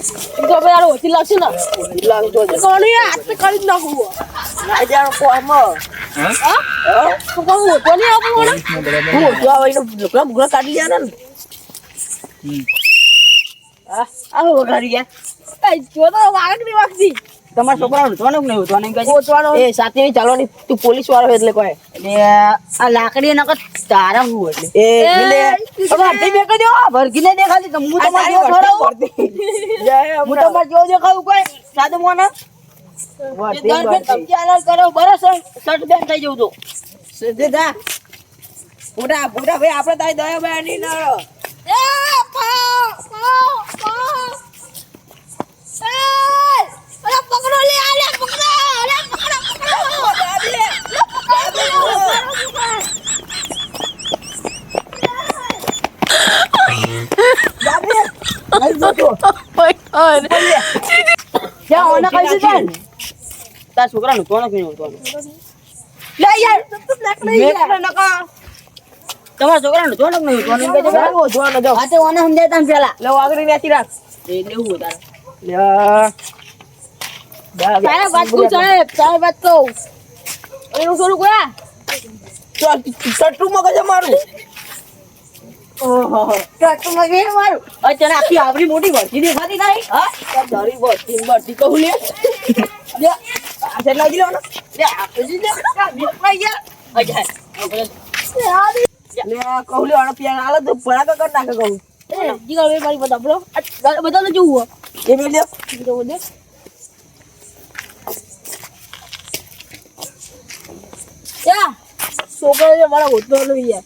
તો યાર ઓછી લાગશે ને. લાગતો તો કોણ યાર આટલે કરી જ નાખું. ના જાણો કોમાં હા. તો કોણ ઓછો નહીં આપું હું આવે એને લુગડા બુગડા કાઢી લેવાના ને. હા આવો વઘારી ગયા જો તો વાગક નહીં વાગતી તમારા છોકરા ઉઠવાનું કે નહીં ઉઠવાનું કહે છે? એ સાથે ચાલવાની તું પોલીસ વાળો એટલે કહે એટલે આ લાકડી નકર તારા હું એટલે. એ એટલે હવે અડધી મેં કહી દો ભરગીને દેખાતી તો હું તમારે જેવો થોડો જય હું તમારે જેવો દેખાવું કોઈ? સાદો મોને? દર ફેર વર્તી. આલાલ કરો બરસ શર્ટ બેન થઈ જવું તો. સીધા પૂરા પૂરા ભાઈ આપણે તારી દયા ભાઈ નહીં ના એ પાવ એ અરે પકડો લે આ લે પકડો અરે પકડો પકડો તાર છોકરા નું લે યાર બ્લેક નહીં મેં નકા. તમારા છોકરા નું કોને નહીં જોવાનો જાઓ. ઓને સમજાય તને પેલા. લે વાગડી નાખી રાખ. એ લેવું તારે. લે. આ. વાત કહું સાહેબ સાહેબ વાત કહું. એનું થોડું કોયા ચાલ, ચટુ મગજ મારું? ઓહો. ટ્રકમાં ગઈ મારું. અત્યારે આખી આવડી મોટી વળતી દેખાતી નહીં હા? બસ કહું લે. છે લાગી લેવાનો. લે આપણે જી લે. આ બેસમાં યાર અજા લે કહું લે આનો પિયાનો આલે તો ભડાકા કર નાખે કહું. જીગર ભાઈ મારી બધા બોલો બધા તો જોવું એ મેં લે તો બોલે. યા છે મારા હોતો યાર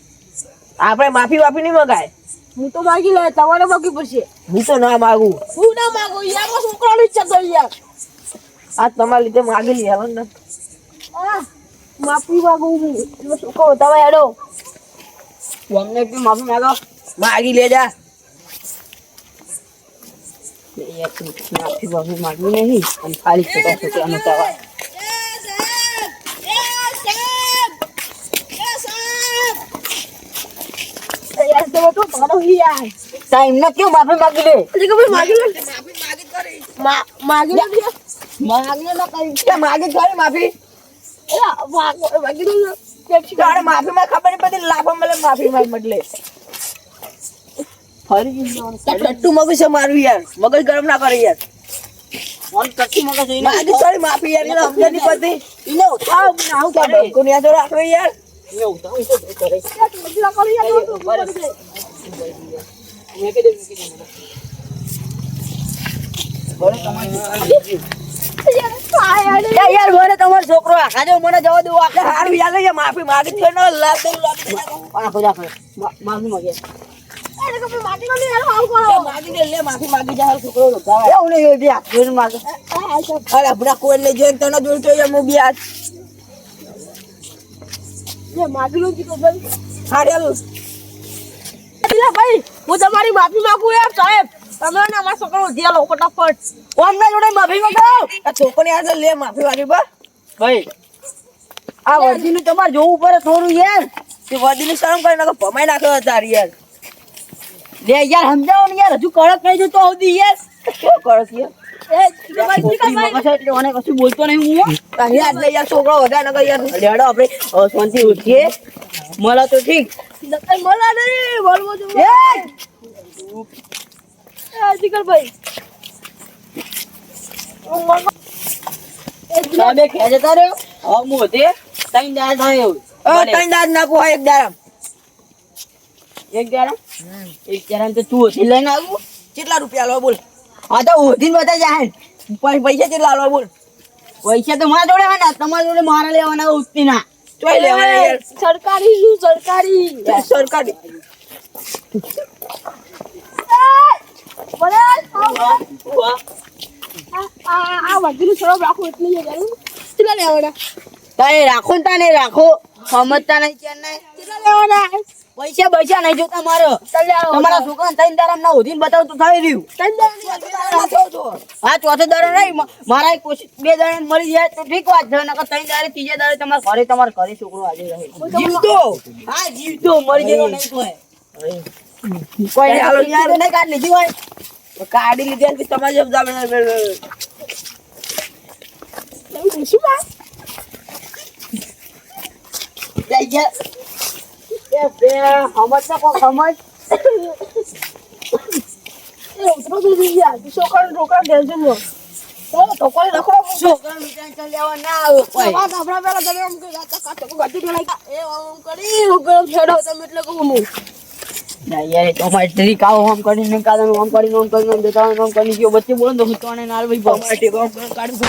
આપણે માફી વાફી નહીં મગાય. હું તો માગી લે તમારે માગી પડશે. હું તો ના માગું. હું ના માગું યાર મારા છોકરાની ઈચ્છા થઈ યાર આ તમારા લીધે માગી લે હવે ને. માફી માગું હું છોકરો તમે હેડો. અમને કે માફી માગો? માગી લે જા માફી માફી માંગવી નહીં અને ખાલી છોકરા છોકરાનો તવા તો યાર ટાઈમ ના કેવું માફી માંગી લે? હજી કે માગી લે. મા- માગી લે યાર. માંગી લે કે માગી ખરી માફી. યાર, માગી લે તારે માફી માં ખબર નહીં લાભ મળે માફી માં બદલે. ફરી ટટ્ટુ મગજ છે મારું યાર. મગજ ગરમ ના કરે યાર. ફોન મગજ માગી ખરી માફી યાર. એને સમજણ નહીં પડતી એને ઉઠાવ ડંકો યાર. ઉઠાવ. કરે યાર, મને તમારો છોકરો આખા જો મને જવા માફી માગી છે ને દઉં આખો માફી માંગે. યાર, કે ભાઈ માગી લો ને યાર, આવું કરો. લે માગી દે લે માફી માગી જા છોકરો નો ભાવ. એવું નહીં હોય બે હાથ જોઈને માગે આ, આ, ચાલ. અરે આપણા કોઈને જોઈને તને જોઈતો યાર હું બી આજ યાર, માગી લો જીગર ભાઈ. હું તમારી માફી માંગુ યાર સાહેબ તમે ને અમારા છોકરો ઉધ્યા લો ફટાફટ કોમના જોડે માફી માંગાવ આ છોકરી આજે લે માફી માંગી બા ભાઈ આ વર્દીનું તમારે જોવું પડે થોડું યાર તે વડીની શરમ કરી નાખો ભમાઈ નાખ્યો તારી યાર લે યાર સમજાવો ને યાર હજુ કડક નહીં જતો આવતી યાર કેવું કડક યાર? એટલે કશું બોલતો નહીં હું યાર છોકરો વધારે નકર યાર લેડો આપણે શાંતિ ઉઠીએ મળે તો ઠીક નકર મળે નહીં, બોલવો. એ! ભાઈ. હવે દાળ થાય એવું. દાદ એક દાડમ. એક દાડા એક તો તું ઓછી લઈને આવું? કેટલા રૂપિયા લો બોલ. હા તો ઓઢીને બધા જાય પૈસા કેટલા લો બોલ. પૈસા તો મારા જોડે હોય ને તમારા જોડે મારા લેવાના ઉઠતી ના ચોઈ લેવાના યાર. સરકારી શું સરકારી? સરકારી. રાખો ને તાને રાખો. સમજતા નહીં કે નહીં લેવાના. પૈસા પૈસા નહીં જોતા મારો. તમારા છોકરાને ત્રણ દારા ના ઉધીને બતાવું તો થઈ રહ્યું. હા ચોથો દારો નહીં મારા કોશિશ બે દારે મળી જાય તો ઠીક વાત છે નકર ત્રણ દારે ત્રીજા દારે તમારા ઘરે તમારા ઘરે છોકરો આજે રહે. જીવતો. હા જીવતો મરી ગયો નહીં કોઈ કોઈ હાલો યાર. નહીં કાઢ લીધી હોય? કાઢી લીધી ને તમારી જામે પૂછ્યું બા જઈ ગયા. એ બે સમજ તો કોક સમજ? એ ઉતરો તો જઈ ગયા તું છોકરાને ઢોકળા દેજો નો તો તો કોઈ લખો છોકરાનું ટેન્શન લેવા ના આવે કોઈ. વાત આપણા પેલા તમે એમ કે આ તો કાચો પેલા એ આમ કરી હું છેડો તમે એટલે કહું હું. ના યાર તો અમારી ટ્રીક આવો આમ કરીને કાદન આમ કરીને આમ કરીને આમ કરીને ગયો. બોલો તો હું તો આને નાલ ભાઈ અમારે ટેકો કાઢું વસ્તુ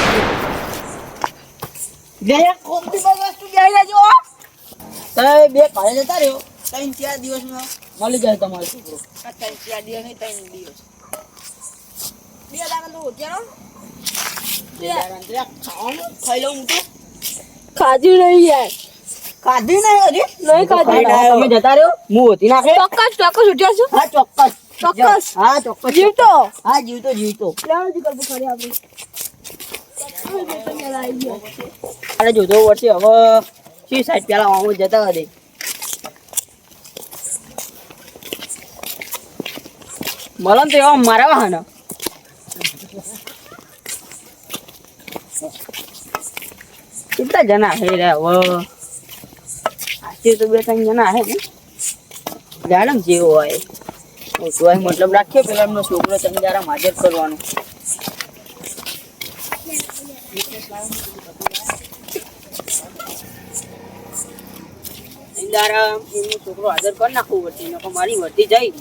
તમે બે ઘરે જતા રહ્યો ત્રણ ચાર દિવસમાં મળી જાય તમારો છોકરો. ત્રણ ચાર દિવસ નહીં ત્રણ દિવસ. બે દાડા તો ઉતરો બે દાડા ને જરા ખાવાનું ખાઈ લઉં હું તો. ખાધી નહીં યાર. ખાધી નહીં હજી? નહીં ખાધી. તમે જતા રહ્યો? હું હોતી નાખે? ચોક્કસ ચોક્કસ ઉઠ્યા છું. હા ચોક્કસ. ચોક્કસ. હા ચોક્કસ જીવતો? હા જીવતો જીવતો. આપણે? જોતો વર્ષે હવે શી સાઈડ પેલા હું જતા દે મલમ તો એવા મારા હા કેટલા જણા હે રે વો આજે તો બે ત્રણ જણા હે ને જાણમ જેવો હોય તોય મતલબ રાખીએ પેલા એમનો છોકરો તમે જરા હાજર કરવાનો દારા એમનો છોકરો હાજર કરી નાખવું પડશે નકો મારી વર્તી જાય.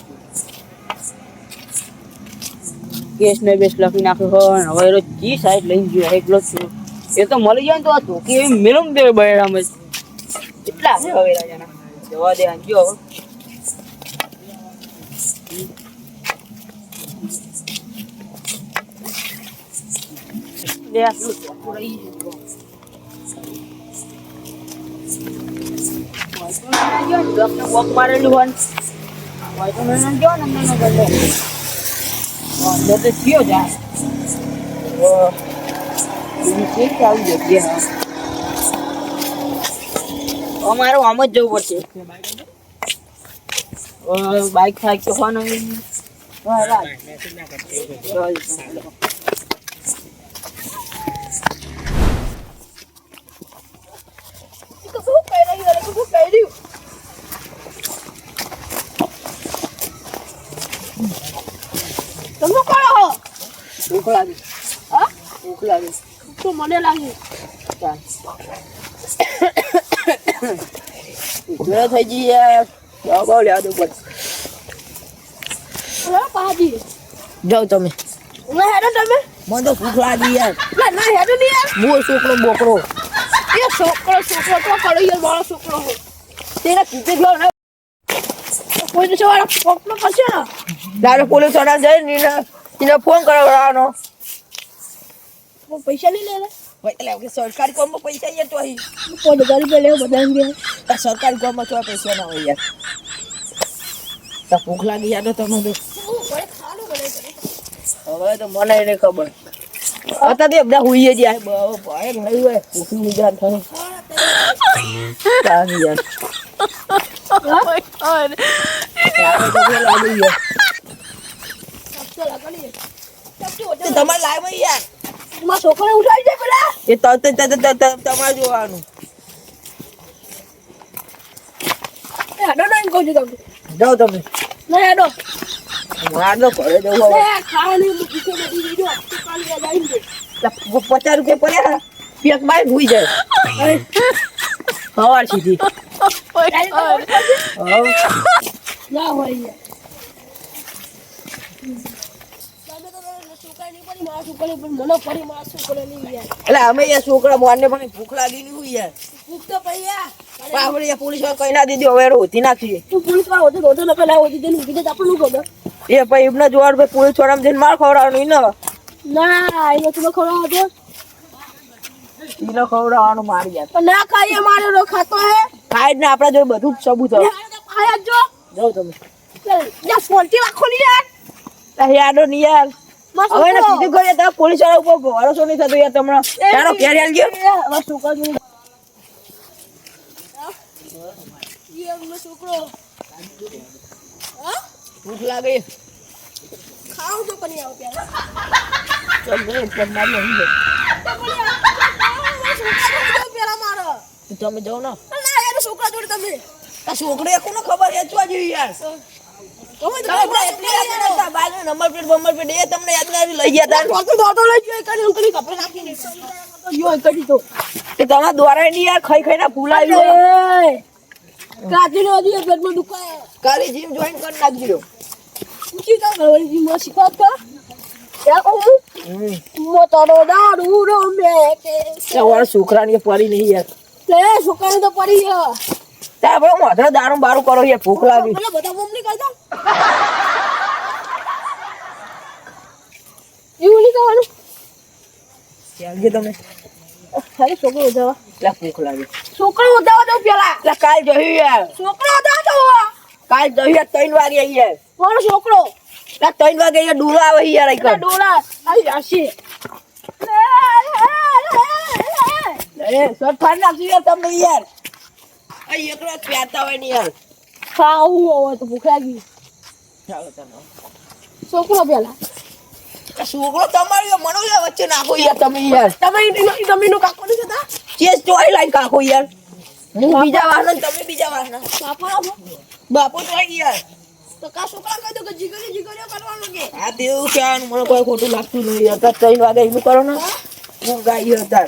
કેસ ને બેસ લખી નાખ્યો હોય હવે એનો જી સાઈડ લઈને ગયો, એકલો છું. એ તો મળી જાય ને તો આ ધોકી એવી મેલુમ દે બહેરામાં કેટલા છે હવે રાજાના? જવા દે આજો હવે ને રહી ગયું. ડોક્ટર વોક મારેલું હોય ને. તો મને જો ને મને ગલે તો થયો જાય ઠીક આવી જગ્યા અમારે આમ જ જવું પડશે. બાઈક થાય તો હોય? ને હા, રાખ. ચાલ. તો શું કહી રહ્યું અરે શું કહી રહ્યું તમે કોણ હો. ભૂખ લાગી હા? ભૂખ લાગી તો મને લાગે. ચાલ. ઉજળો થઈ જઈએ દવા બહુ લેવા દઉં પડશે હા પાજી. જાઓ તમે. ના હેડો તમે. મને તો ભૂખ લાગી યાર. ના ના હેડો નહીં યાર. બહુ છોકરો બોકરો. એ છોકરો છોકરો તો કરો યાર મારો છોકરો હો. તેના કીધે ગયો ને. દિવસે વાળા પકડો પડશે ને તારે પોલીસવાળા જઈને એને ફોન કરાવવાનો. પૈસા નહીં લે સરકારી કામમાં પૈસા યાર તો અહીં. પાંચ હજાર લેવો બધા આ સરકારી કામમાં તો પૈસા ના હોય યાર. તો ભૂખ લાગી યાર તો તમે હવે તો મને એને ખબર. હતા તો બધા હુઈએ જ યાર. ભાઈ ભાઈ હોય. ભૂખની નિજાન થાય યાર. તમારે લાવ્યો યાર તમારા તો- તમારે જોવાનું નહીં કહું છું તમને જાઓ તમે ના હેડો પચાસ રૂપિયા પડ્યા પેક બાય ભૂઈ જાય સવાર સુધી હવ. ના હોય તો એટલે અમે યાર છોકરા મોરને પણ ભૂખ લાગી નહીં હોય યાર. ભૂખ તો પડી યાર. આપણે યાર પોલીસવાળા કઈ ના દીધી હવે રોતી નાખીએ. તું પોલીસમાં હોતો હોતો ન પેલા હોતી તેને ઊભી જતા આપણને ખબર? એ પછી એમના જોવાનું ભાઈ પોલીસવાળા જઈને માર ખવડાવવાનું ન ના એ હતો ઈને ખવડાવવાનું માર યાર. ના ખાઈએ મારો ખાતો હે. ખાય જ ને આપણા જોડે બધું સબૂત હોય. જો. જાઓ તમે. યાર ફોનથી રાખો ને યાર. યાદો નહીં યાર. હવે છોકરો. કીધું ગયો તમે પોલીસવાળા ઉપર ભરોસો નહીં થતો યાર તમને ચાલો ક્યારે હાલ ગયો? છોકરો ભૂખ લાગે. ખાવ તો પણ આવો પેલા તમે જાઓ ને. ના યાર છોકરા જોડે તમે. આ છોકરી કોને ખબર વેચવા જેવી યાર. તમે તો તમે એટલી યાદ ના બાજુ નંબર પ્લેટ નંબર પ્લેટ એ તમને યાદ ના લઈ ગયા તાર તો તો લઈ જોઈ કરી અંકલી કપડે નાખીને. તો કરી તો. તમારા દ્વારા ની યાર ખાઈ ખાઈને ફૂલાવી હોય. કાચીનો હજી પેટમાં દુખાય. કાલે જીમ જોઈન કરી નાખજો. પૂછી તો ઘરવાળી માં શીખવાત કર કે તમારા છોકરાની પડી નહીં યાર. છોકરા ને તો પડી ગયા ત્યાં આપણે મોઢા દારૂ બારું કરો યાર ભૂખ લાગી. બધા મમ્મી કરતા એવું નહીં કરવાનું. ચાલજે તમે. અરે છોકરો ઉધાવા. એટલે ભૂખ લાગી. છોકરો ઉધાવા દઉં પેલા. એટલે કાલ જોયું યાર. છોકરો ઉધાવા દઉં કાલ જોયું ત્રણ વાગે અહીંયા યાર. છોકરો? એટલે ત્રણ વાગે અહીંયા ડોલા આવે યાર અહીં ડોલા આવી. હશે એ સર ફાડ નાખશું યાર તમે યાર. અહીં એકલો પ્યાતા હોય ને યાર ખાવું હવે તો ભૂખ લાગી ચાલો તમે છોકરો પેલા છોકરો તમારો મનો યાર વચ્ચે નાખો યાર તમે યાર તમે એનો- કાકો નહીં થતા ચેસ ચોઈ લાઈન કાકો યાર હું બીજા વાહન તમે બીજા વાહન બાપો બાપો તો યાર તો કા છોકરા કહી દો કે જીગરી જીગરીઓ કરવાનું કે આ તેવું ક્યાં મને કોઈ ખોટું લાગતું નહીં યાર ત્રણ વાગે એનું કરો ને હું ગાઈ હતા